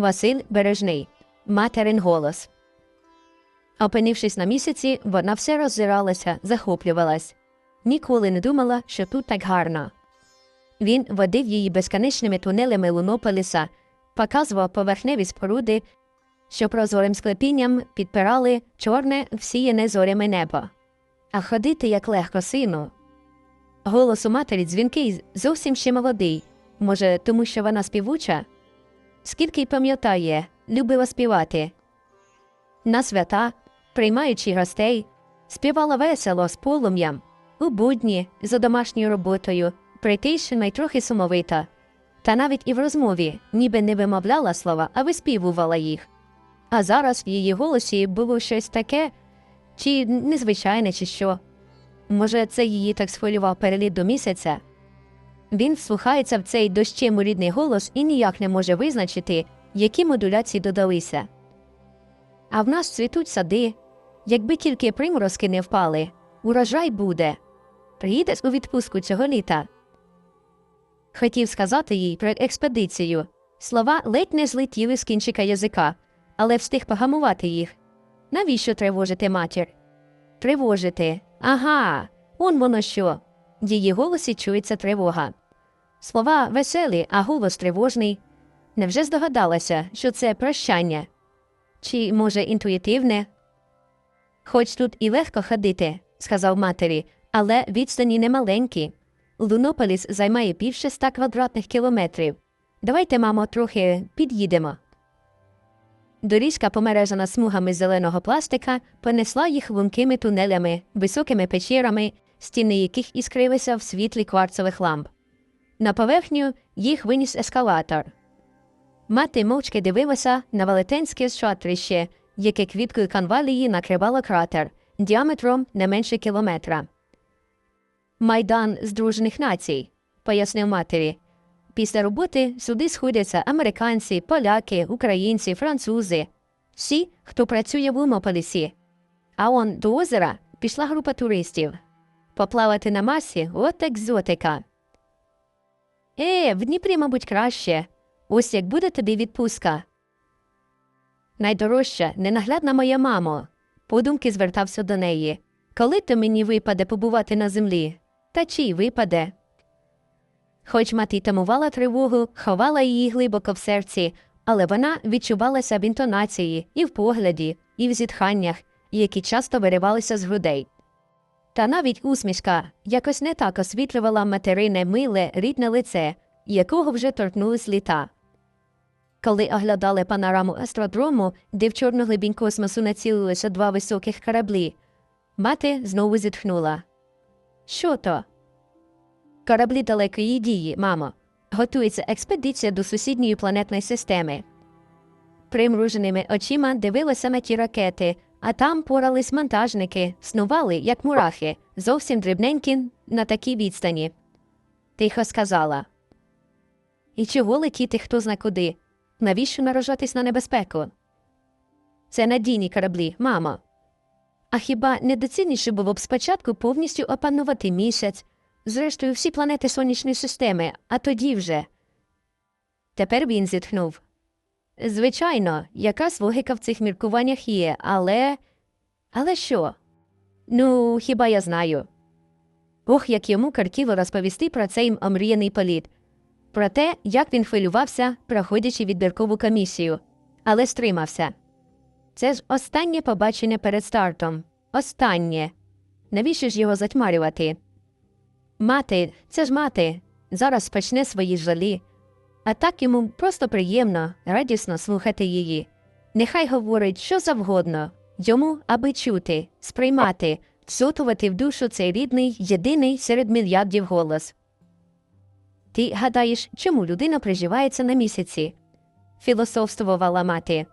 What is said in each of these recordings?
Василь Бережний, материн голос. Опинившись на місяці, вона все роззиралася, захоплювалась. Ніколи не думала, що тут так гарно. Він водив її безконечними тунелями лунополіса, показував поверхневі споруди, що прозорим склепінням підпирали чорне всіяне зорями небо. А ходити як легко, сину. Голос у матері дзвінкий, зовсім ще молодий. Може, тому що вона співуча? Скільки пам'ятає, любила співати. На свята, приймаючи гостей, співала весело з полум'ям, у будні, за домашньою роботою, притишена й трохи сумовита. Та навіть і в розмові ніби не вимовляла слова, а виспівувала їх. А зараз в її голосі було щось таке, чи незвичайне, чи що. Може, це її так схвилював переліт до місяця? Він вслухається в цей дощем рідний голос і ніяк не може визначити, які модуляції додалися. А в нас цвітуть сади. Якби тільки приморозки не впали, урожай буде. Приїдеш у відпустку цього літа. Хотів сказати їй про експедицію. Слова ледь не злетіли з кінчика язика, але встиг погамувати їх. Навіщо тривожити матір? Тривожити. Ага, он воно що. В її голосі чується тривога. Слова веселі, а голос тривожний. Невже здогадалася, що це прощання? Чи, може, інтуїтивне? Хоч тут і легко ходити, сказав матері, але відстані немаленькі. Лунополіс займає більше ста квадратних кілометрів. Давайте, мамо, трохи під'їдемо. Доріжка, помережена смугами зеленого пластика, понесла їх лункими тунелями, високими печерами, стіни яких іскрилися в світлі кварцевих ламп. На поверхню їх виніс ескалатор. Мати мовчки дивилася на велетенське шатрище, яке квіткою канвалії накривало кратер діаметром не менше кілометра. Майдан Здружених Націй, пояснив матері. Після роботи сюди сходяться американці, поляки, українці, французи, всі, хто працює в Лумополісі. А он до озера пішла група туристів. Поплавати на масі от екзотика. Е, в Дніпрі, мабуть, краще. Ось як буде тобі відпустка. Найдорожча, ненаглядна моя мамо. Подумки звертався до неї. Коли то мені випаде побувати на землі? Та чи випаде? Хоч мати тамувала тривогу, ховала її глибоко в серці, але вона відчувалася в інтонації, і в погляді, і в зітханнях, які часто виривалися з грудей. Та навіть усмішка якось не так освітлювала материне миле, рідне лице, якого вже торкнулись літа. Коли оглядали панораму астродрому, де в чорну глибінь космосу націлилися два високих кораблі, мати знову зітхнула. Що то? Кораблі далекої дії, мамо. Готується експедиція до сусідньої планетної системи. Примруженими очима дивилися на ті ракети, а там порались монтажники, снували, як мурахи, зовсім дрібненькі на такій відстані. Тихо сказала. І чого летіти хто зна куди? Навіщо наражатись на небезпеку? Це надійні кораблі, мамо. А хіба недоцільніше було б спочатку повністю опанувати місяць, зрештою, всі планети сонячної системи, а тоді вже. Тепер він зітхнув. Звичайно, якась логіка в цих міркуваннях є, але. Але що? Ну, хіба я знаю. Ох, як йому картіло розповісти про цей омріяний політ, про те, як він хвилювався, проходячи відбіркову комісію, але стримався. Це ж останнє побачення перед стартом. Останнє. Навіщо ж його затьмарювати? Мати, це ж мати, зараз почне свої жалі. А так йому просто приємно, радісно слухати її. Нехай говорить що завгодно, йому, аби чути, сприймати, всотувати в душу цей рідний, єдиний серед мільярдів голос. Ти гадаєш, чому людина приживається на місяці? філософствувала мати.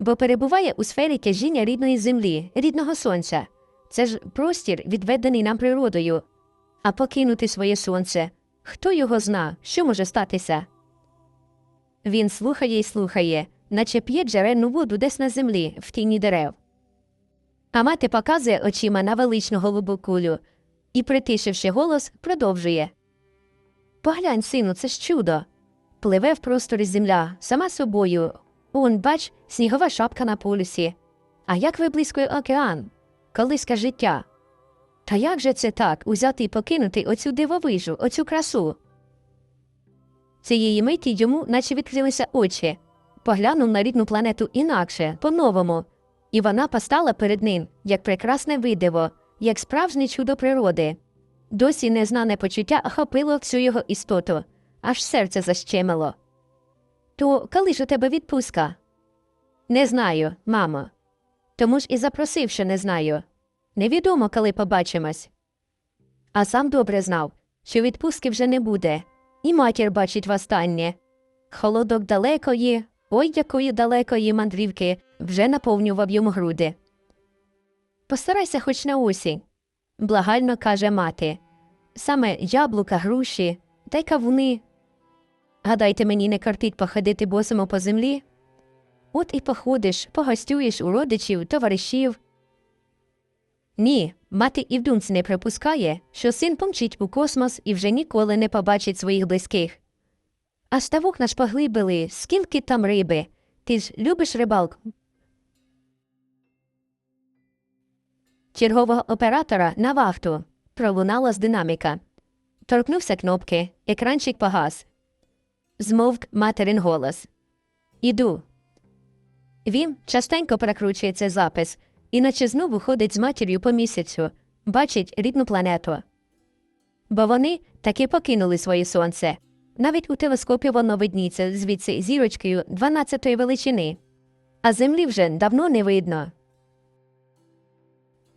Бо перебуває у сфері тяжіння рідної землі, рідного сонця. Це ж простір, відведений нам природою. А покинути своє сонце. Хто його зна, що може статися? Він слухає і слухає, наче п'є джерельну воду десь на землі, в тіні дерев. А мати показує очима на величну голубу кулю і, притишивши голос, продовжує. Поглянь, сину, це ж чудо. Пливе в просторі земля, сама собою, Он, бач, снігова шапка на полюсі. А як виблискує океан? Колиська життя. Та як же це так узяти і покинути оцю дивовижу, оцю красу? Цієї миті йому наче відкрилися очі, поглянув на рідну планету інакше, по-новому, і вона постала перед ним, як прекрасне видиво, як справжнє чудо природи. Досі незнане почуття охопило всю його істоту, аж серце защемило. То коли ж у тебе відпустка? Не знаю, мамо. Тому ж і запросив, що не знаю. Невідомо, коли побачимось. А сам добре знав, що відпустки вже не буде, і матір бачить востаннє. Холодок далекої, ой якої далекої мандрівки вже наповнював йому груди. Постарайся хоч на осінь, благально каже мати. Саме яблука, груші та й кавуни. Гадайте, мені не картить походити босимо по землі? От і походиш, погостюєш у родичів, товаришів. Ні, мати і в не припускає, що син помчить у космос і вже ніколи не побачить своїх близьких. А ставок наш поглибили, скільки там риби. Ти ж любиш рибалку? Чергового оператора на вахту пролунала з динаміка. Торкнувся кнопки, екранчик погас. Змовк материн голос. Іду. Він частенько перекручує запис, іначе знову ходить з матір'ю по місяцю, бачить рідну планету. Бо вони таки покинули своє сонце. Навіть у телескопі воно видніться звідси зірочкою 12-ї величини, а землі вже давно не видно.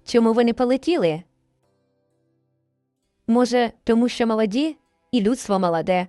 Чому вони полетіли? Може, тому що молоді і людство молоде.